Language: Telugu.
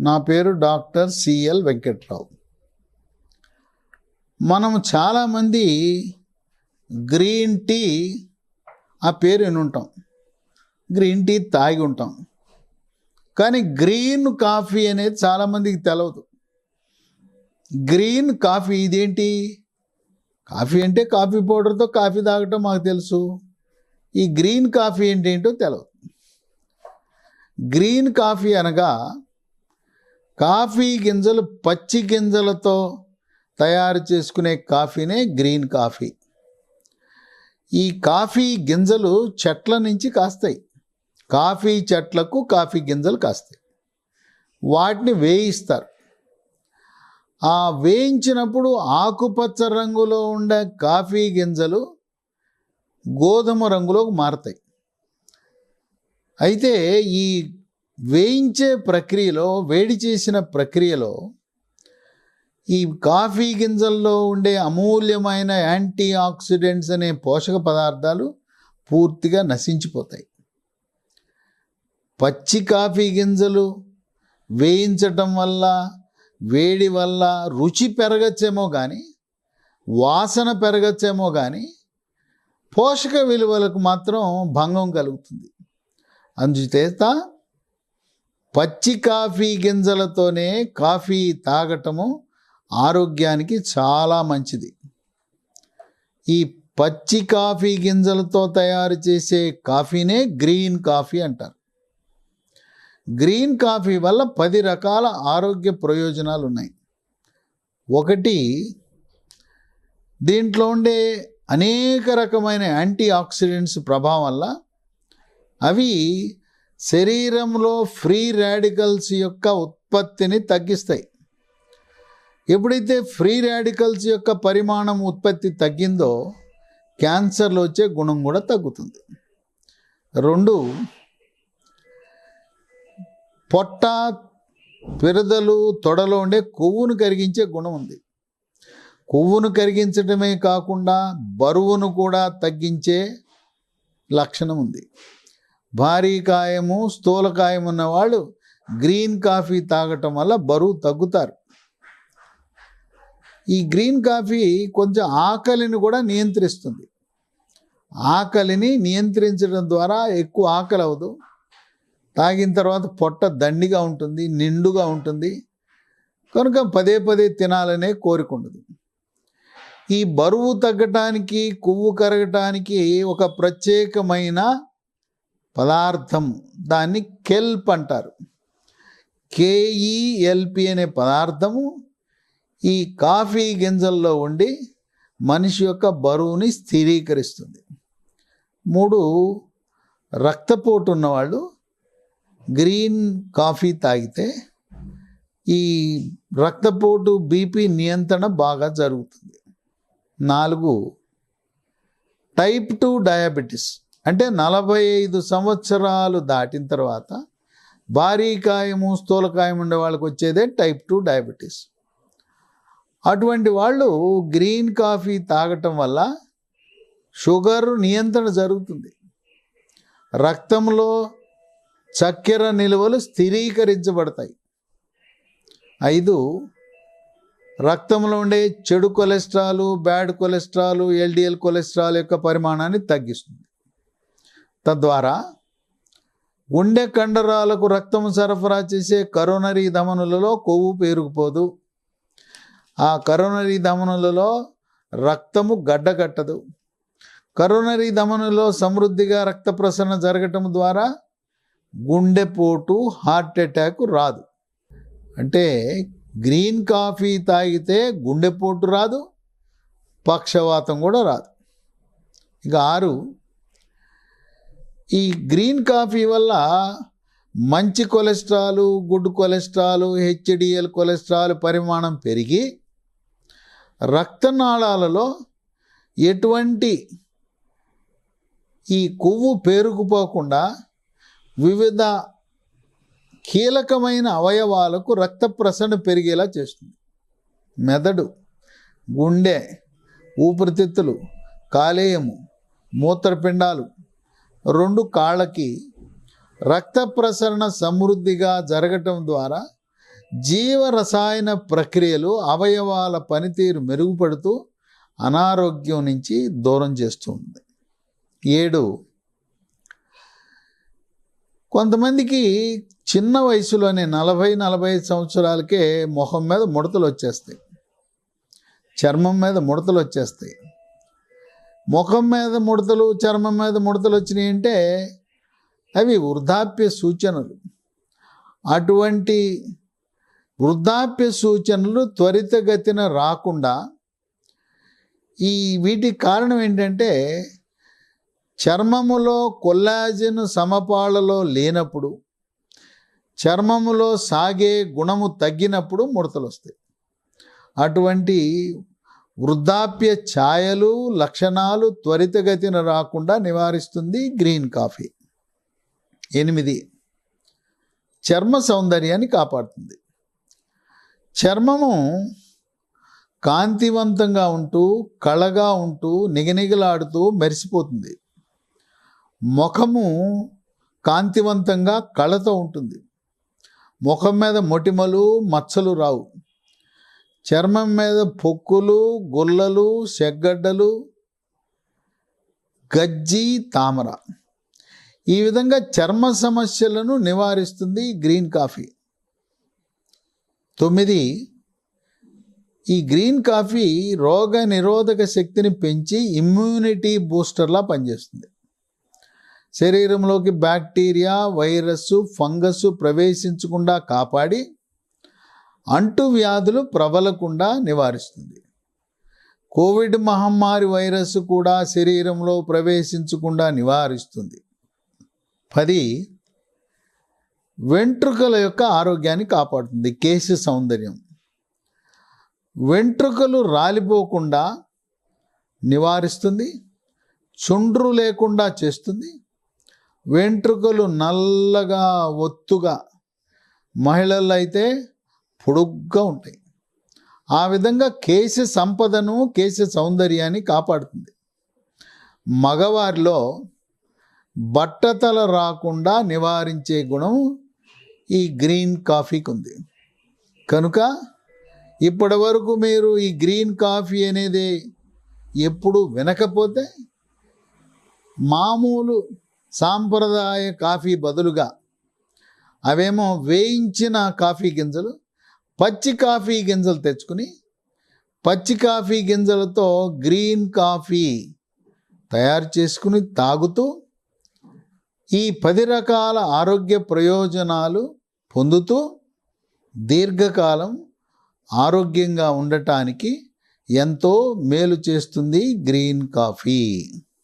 నా పేరు డాక్టర్ సిఎల్ వెంకట్రావు. మనం చాలామంది గ్రీన్ టీ ఆ పేరు వినుంటాం. గ్రీన్ టీ తాగి ఉంటాం. కానీ గ్రీన్ కాఫీ అనేది చాలామందికి తెలవదు. గ్రీన్ కాఫీ ఇదేంటి? కాఫీ అంటే కాఫీ పౌడర్తో కాఫీ తాగటం మాకు తెలుసు. ఈ గ్రీన్ కాఫీ ఏంటేంటో తెలవదు. గ్రీన్ కాఫీ అనగా కాఫీ గింజలు పచ్చి గింజలతో తయారు చేసుకునే కాఫీనే గ్రీన్ కాఫీ. ఈ కాఫీ గింజలు చెట్ల నుంచి కాస్తాయి. కాఫీ చెట్లకు కాఫీ గింజలు కాస్తాయి. వాటిని వేయిస్తారు. ఆ వేయించినప్పుడు ఆకుపచ్చ రంగులో ఉండే కాఫీ గింజలు గోధుమ రంగులోకి మారతాయి. అయితే ఈ వేయించే ప్రక్రియలో వేడి చేసిన ప్రక్రియలో ఈ కాఫీ గింజల్లో ఉండే అమూల్యమైన యాంటీ ఆక్సిడెంట్స్ అనే పోషక పదార్థాలు పూర్తిగా నశించిపోతాయి. పచ్చి కాఫీ గింజలు వేయించటం వల్ల వేడి వల్ల రుచి పెరగచ్చేమో కానీ వాసన పెరగచ్చేమో కానీ పోషక విలువలకు మాత్రం భంగం కలుగుతుంది. అందుచేత పచ్చి కాఫీ గింజలతోనే కాఫీ తాగటము ఆరోగ్యానికి చాలా మంచిది. ఈ పచ్చి కాఫీ గింజలతో తయారు చేసే కాఫీనే గ్రీన్ కాఫీ అంటారు. గ్రీన్ కాఫీ వల్ల పది రకాల ఆరోగ్య ప్రయోజనాలు ఉన్నాయి. ఒకటి దీంట్లో ఉండే అనేక రకమైన యాంటీ ఆక్సిడెంట్స్ ప్రభావం వల్ల అవి శరీరంలో ఫ్రీ రాడికల్స్ యొక్క ఉత్పత్తిని తగ్గిస్తాయి. ఎప్పుడైతే ఫ్రీ రాడికల్స్ యొక్క పరిమాణం ఉత్పత్తి తగ్గిందో క్యాన్సర్లు వచ్చే గుణం కూడా తగ్గుతుంది. రెండు పొట్ట పిరదలు తొడలో ఉండే కొవ్వును కరిగించే గుణం ఉంది. కొవ్వును కరిగించడమే కాకుండా బరువును కూడా తగ్గించే లక్షణం ఉంది. భారీ కాయము స్థూలకాయం ఉన్నవాళ్ళు గ్రీన్ కాఫీ తాగటం వల్ల బరువు తగ్గుతారు. ఈ గ్రీన్ కాఫీ కొంచెం ఆకలిని కూడా నియంత్రిస్తుంది. ఆకలిని నియంత్రించడం ద్వారా ఎక్కువ ఆకలి అవ్వదు. తాగిన తర్వాత పొట్ట దండిగా ఉంటుంది నిండుగా ఉంటుంది. కనుక పదే పదే తినాలనే కోరిక ఉండదు. ఈ బరువు తగ్గటానికి కొవ్వు కరగటానికి ఒక ప్రత్యేకమైన పదార్థం. దాన్ని కెల్ప్ అంటారు. కేఈఎల్పి అనే పదార్థము ఈ కాఫీ గింజల్లో ఉండి మనిషి యొక్క బరువుని స్థిరీకరిస్తుంది. మూడు రక్తపోటు ఉన్నవాళ్ళు గ్రీన్ కాఫీ తాగితే ఈ రక్తపోటు బీపీ నియంత్రణ బాగా జరుగుతుంది. నాలుగు టైప్ టూ డయాబెటీస్. అంటే నలభై ఐదు సంవత్సరాలు దాటిన తర్వాత భారీ కాయము స్థూలకాయం ఉండే వాళ్ళకి వచ్చేదే టైప్ టూ డయాబెటీస్ అటువంటి వాళ్ళు గ్రీన్ కాఫీ తాగటం వల్ల షుగర్ నియంత్రణ జరుగుతుంది. రక్తంలో చక్కెర నిల్వలు స్థిరీకరించబడతాయి. ఐదు రక్తంలో ఉండే చెడు cholesterol bad cholesterol LDL cholesterol యొక్క పరిమాణాన్ని తగ్గిస్తుంది. తద్వారా గుండె కండరాలకు రక్తం సరఫరా చేసే కరోనరీ ధమనులలో కొవ్వు పేరుకుపోదు. ఆ కరోనరీ ధమనులలో రక్తము గడ్డగట్టదు కరోనరీ ధమనులో సమృద్ధిగా రక్త ప్రసరణ జరగటం ద్వారా గుండెపోటు హార్ట్ అటాక్ రాదు. అంటే గ్రీన్ కాఫీ తాగితే గుండెపోటు రాదు పక్షవాతం కూడా రాదు. ఇక ఆరు ఈ గ్రీన్ కాఫీ వల్ల మంచి cholesterol good cholesterol HDL cholesterol పరిమాణం పెరిగి రక్తనాళాలలో ఎటువంటి ఈ కొవ్వు పేరుకుపోకుండా వివిధ కీలకమైన అవయవాలకు రక్త ప్రసరణ పెరిగేలా చేస్తుంది. మెదడు గుండె ఊపిరితిత్తులు కాలేయము మూత్రపిండాలు రెండు కాళ్ళకి రక్త ప్రసరణ సమృద్ధిగా జరగటం ద్వారా జీవ రసాయన ప్రక్రియలు అవయవాల పనితీరు మెరుగుపడుతూ అనారోగ్యం నుంచి దూరం చేస్తుంది ఏడు కొంతమందికి చిన్న వయసులోనే నలభై నలభై సంవత్సరాలకే మొహం మీద ముడతలు వచ్చేస్తాయి. చర్మం మీద ముడతలు వచ్చేస్తాయి. ముఖం మీద ముడతలు చర్మం మీద ముడతలు వచ్చినాయి అంటే అవి వృద్ధాప్య సూచనలు. అటువంటి వృద్ధాప్య సూచనలు త్వరితగతిన రాకుండా ఈ వీటికి కారణం ఏంటంటే చర్మములో కొల్లాజిన్ సమపాళలో లేనప్పుడు చర్మములో సాగే గుణము తగ్గినప్పుడు ముడతలు వస్తాయి. అటువంటి వృద్ధాప్య ఛాయలు లక్షణాలు త్వరితగతిన రాకుండా నివారిస్తుంది గ్రీన్ కాఫీ. ఎనిమిది. చర్మ సౌందర్యాన్ని కాపాడుతుంది. చర్మము కాంతివంతంగా ఉంటూ కళగా ఉంటూ నిగనిగలాడుతూ మెరిసిపోతుంది. ముఖము కాంతివంతంగా కళతో ఉంటుంది. ముఖం మీద మొటిమలు మచ్చలు రావు. చర్మం మీద పొక్కులు గుల్లలు సెగ్గడ్డలు గజ్జి తామర. ఈ విధంగా చర్మ సమస్యలను నివారిస్తుంది గ్రీన్ కాఫీ. తొమ్మిది ఈ గ్రీన్ కాఫీ రోగ నిరోధక శక్తిని పెంచి ఇమ్యూనిటీ బూస్టర్లా పనిచేస్తుంది. శరీరంలోకి బ్యాక్టీరియా వైరస్ ఫంగస్ ప్రవేశించకుండా కాపాడి అంటువ్యాధులు ప్రబలకుండా నివారిస్తుంది. కోవిడ్ మహమ్మారి వైరస్ కూడా శరీరంలో ప్రవేశించకుండా నివారిస్తుంది. పది వెంట్రుకల యొక్క ఆరోగ్యాన్ని కాపాడుతుంది. కేసు సౌందర్యం. వెంట్రుకలు రాలిపోకుండా నివారిస్తుంది. చుండ్రు లేకుండా చేస్తుంది. వెంట్రుకలు నల్లగా ఒత్తుగా మహిళలు అయితే పొడుగ్గా ఉంటాయి. ఆ విధంగా కేశ సంపదను కేశ సౌందర్యాన్ని కాపాడుతుంది. మగవారిలో బట్టతల రాకుండా నివారించే గుణం ఈ గ్రీన్ కాఫీకి ఉంది కనుక ఇప్పటి వరకు మీరు ఈ గ్రీన్ కాఫీ అనేది ఎప్పుడు వినకపోతే మామూలు సాంప్రదాయ కాఫీ బదులుగా అవేమో వేయించిన కాఫీ గింజలు పచ్చి కాఫీ గింజలు తెచ్చుకుని పచ్చి కాఫీ గింజలతో గ్రీన్ కాఫీ తయారు చేసుకుని తాగుతూ ఈ పది రకాల ఆరోగ్య ప్రయోజనాలు పొందుతూ దీర్ఘకాలం ఆరోగ్యంగా ఉండటానికి ఎంతో మేలు చేస్తుంది గ్రీన్ కాఫీ.